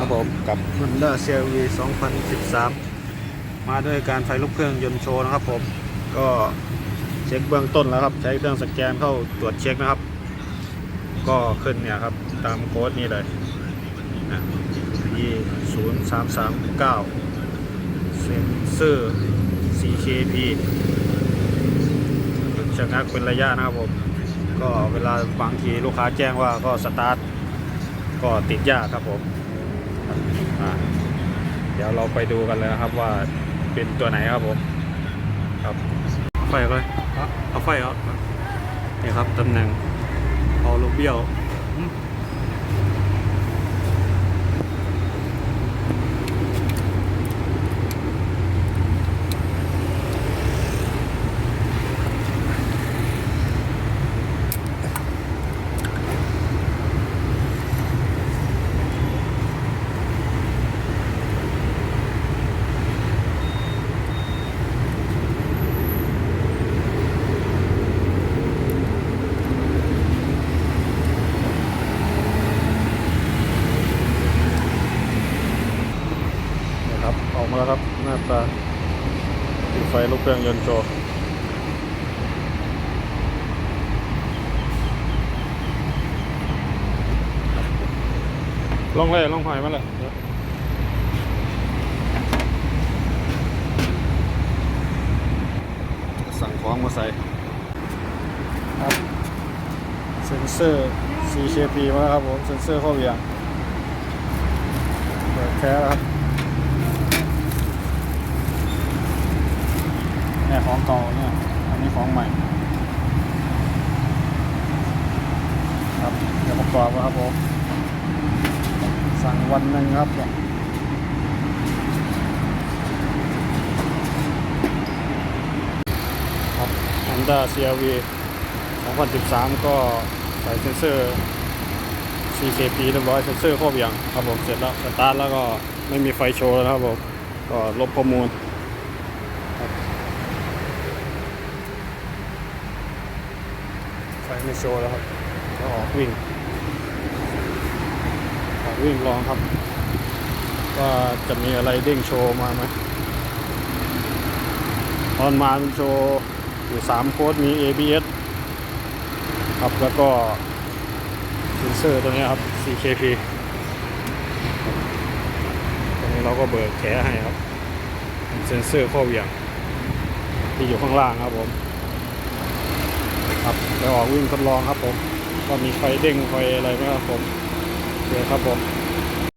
ครับผมกับ Honda CRV 2013 มาด้วยการไฟลุกเครื่องยนต์โชว์นะครับผม ก็เช็คเบื้องต้นแล้วครับ ใช้เครื่องสแกนเข้าตรวจเช็คนะครับ ก็ขึ้นเนี่ยครับ ตามโค้ดนี้เลยนะ E 0 3 3 9เซ็นเซอร์ CKP ชะงักเป็นระยะนะครับผม ก็เวลาบางทีลูกค้าแจ้งว่าก็สตาร์ทก็ติดยากครับผม อ่าเดี๋ยวเราไปดูกันเลยครับว่าเป็นตัวไหนครับผม ครับไฟเอาเลยเอาไฟเอานี่ครับตำแหน่งเอาลูกเบี้ยวอืมนี่ครับ อกมาแล้วครับ หน้าตาติดไฟลูกเครื่องยนต์โชว์ลงเลยลองหอยมาเลยเดี๋ยวสั่งของมาใส่ครับเซนเซอร์ CKP มาแล้วครับผม เซนเซอร์เข้าเวียงเปิดแค่ครับ เนี่ย ของเก่าเนี่ยอันนี้ของใหม่ ครับเดี๋ยวประกอบนครับผมสั่งวันหนึ่งครับเนี่ยครับ Honda CRV 2013 ก็ใส่เซนเซอร์ CKP เรียบร้อยเซนเซอร์ครบอย่างครับผมเสร็จแล้วสตาร์ทแล้วก็ไม่มีไฟโชว์แล้วครับผมก็ลบข้อมูล ไฟไม่โชว์แล้วครับก็ออกวิ่งออกวิ่งลองครับ ว่าจะมีอะไรเด้งโชว์มาไหมตอนมามันโชว์อยู่สามโค้ดมี ABS ครับแล้วก็เซนเซอร์ตัวนี้ครับ CKP ตรงนี้เราก็เบิกแขให้ครับเป็นเซนเซอร์ข้อเหวี่ยงที่อยู่ข้างล่างครับผม ครับไปออกวิ่งทดลองครับผมว่ามีไฟเด้งไฟอะไรไหมครับผมโอเคครับผม